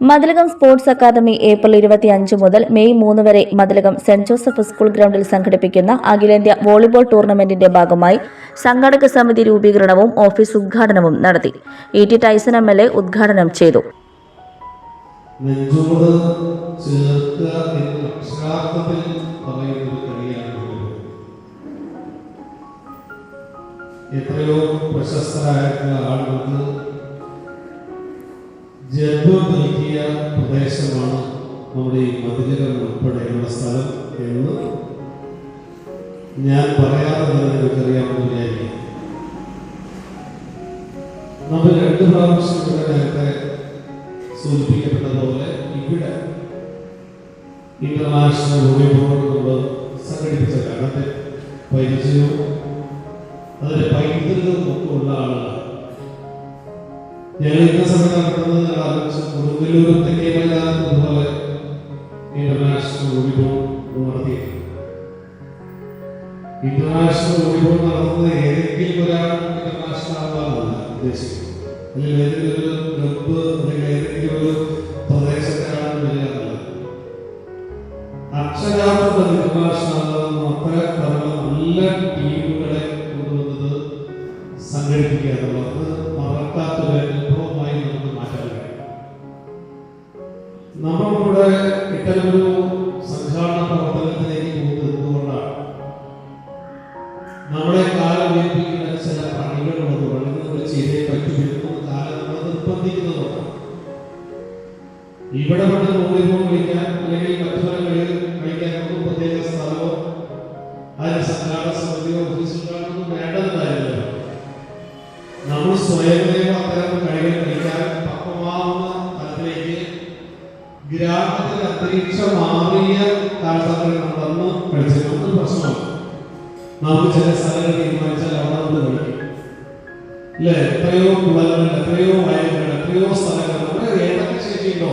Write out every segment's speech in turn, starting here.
Mathilakam sports academy April ഇരുപത്തി അഞ്ച് മുതൽ മെയ് മൂന്ന് വരെ മതിലകം സെന്റ് ജോസഫ് സ്കൂൾ ഗ്രൗണ്ടിൽ സംഘടിപ്പിക്കുന്ന അഖിലേന്ത്യാ വോളിബോൾ ടൂർണമെന്റിന്റെ ഭാഗമായി സംഘാടക സമിതി രൂപീകരണവും ഓഫീസ് ഉദ്ഘാടനവും നടത്തി E T Tyson M L A ഉദ്ഘാടനം ചെയ്തു. എത്രയോ പ്രശസ്തരായിട്ടുള്ള ആളുകൾക്ക് പ്രദേശമാണ് നമ്മുടെ ഈ മതിലുകൾ ഉൾപ്പെടെയുള്ള സ്ഥലം എന്ന് ഞാൻ പറയാതെ നിങ്ങൾക്കറിയാമെന്ന് വിചാരിക്കും നമ്മൾ രണ്ട് പ്രാവശ്യം ഇവിടെ നേരത്തെ സൂചിപ്പിക്കപ്പെട്ടതുപോലെ ഇവിടെ ഇന്റർനാഷണൽ വോളിബോൾ നമ്മൾ സംഘടിപ്പിച്ച കാലത്തെ പരിചയവും അതിന്റെ പൈതൃകവും ഒക്കെ ഉള്ള ആളുകൾ. ഞങ്ങൾ ഇന്ന നടത്തുന്നത് ഞങ്ങൾ കൊടുങ്ങല്ലൂർ ഇന്റർനാഷണൽ വോളിബോൾ നടത്തുന്നത് ഏതെങ്കിലും ഒരാൾ ഇന്റർനാഷണൽ ആകാമെന്നല്ല ഉദ്ദേശിക്കുന്നത്. അല്ലെങ്കിൽ ഏതെങ്കിലും ഒരു ക്ലബ്ബ് അല്ലെങ്കിൽ ഏതെങ്കിലും ഒരു പ്രദേശത്തെയാണ് വരികയെന്നല്ല അക്ഷരാർത്ഥത്തിൽ ഇന്റർനാഷണൽ ആകാവുന്ന അത്ര പറഞ്ഞ നല്ല ടീമുകളെ കൊണ്ടുവന്നത് സംഘടിപ്പിക്കുക എന്നുള്ളത് മറക്കാത്തൊരു അനുഭവമായി നമുക്ക് മാറ്റാൻ കഴിയും. നമ്മളിവിടെ ഇത്തരമൊരു ഇവിടെ കൊണ്ട് വോളിബോൾ കളിക്കാൻ അല്ലെങ്കിൽ മറ്റു പല കളികൾ കളിക്കാൻ ഒന്നും പ്രത്യേക സ്ഥലമോ അതിന് സംഘാടന സമിതിയോ ഓഫീസുകളൊന്നും വേണ്ടതെന്നായിരുന്നില്ല നമ്മൾ സ്വയമേവ അത്തരം കളികൾ കളിക്കാൻ പക്വമാവുന്ന തലത്തിലേക്ക് ഗ്രാമത്തിൽ അന്തരീക്ഷം മാറിയ കാലഘട്ടങ്ങളിൽ നമ്മൾ അന്ന് കളിച്ചിരുന്നത് പ്രശ്നമാണ്. നമുക്ക് ചില സ്ഥലങ്ങൾ തീരുമാനിച്ചാൽ അവിടെ നമ്മൾ കളിക്കും. അല്ലേ എത്രയോ കുളങ്ങൾ എത്രയോ വയലുകൾ എത്രയോ സ്ഥലങ്ങൾ നമ്മുടെ ഏതൊക്കെ ശേഷിയുണ്ടോ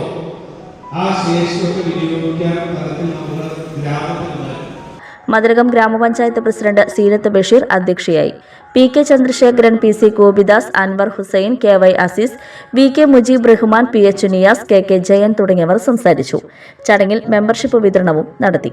ആ ശേഷിയൊക്കെ വിനിയോഗിക്കാൻ തരത്തിൽ നമ്മൾ ഗ്രാമത്തിൽ ഉണ്ടായി ഗ്രാമപഞ്ചായത്ത് പ്രസിഡന്റ് സീനത്ത് ബഷീർ അധ്യക്ഷയായി. P K Chandrasekharan P C Gopidas Anwar Hussain K Y Azeez V K Mujeeb Rahman P H Niyas K K Jayan തുടങ്ങിയവർ സംസാരിച്ചു. ചടങ്ങിൽ മെമ്പർഷിപ്പ് വിതരണവും നടത്തി.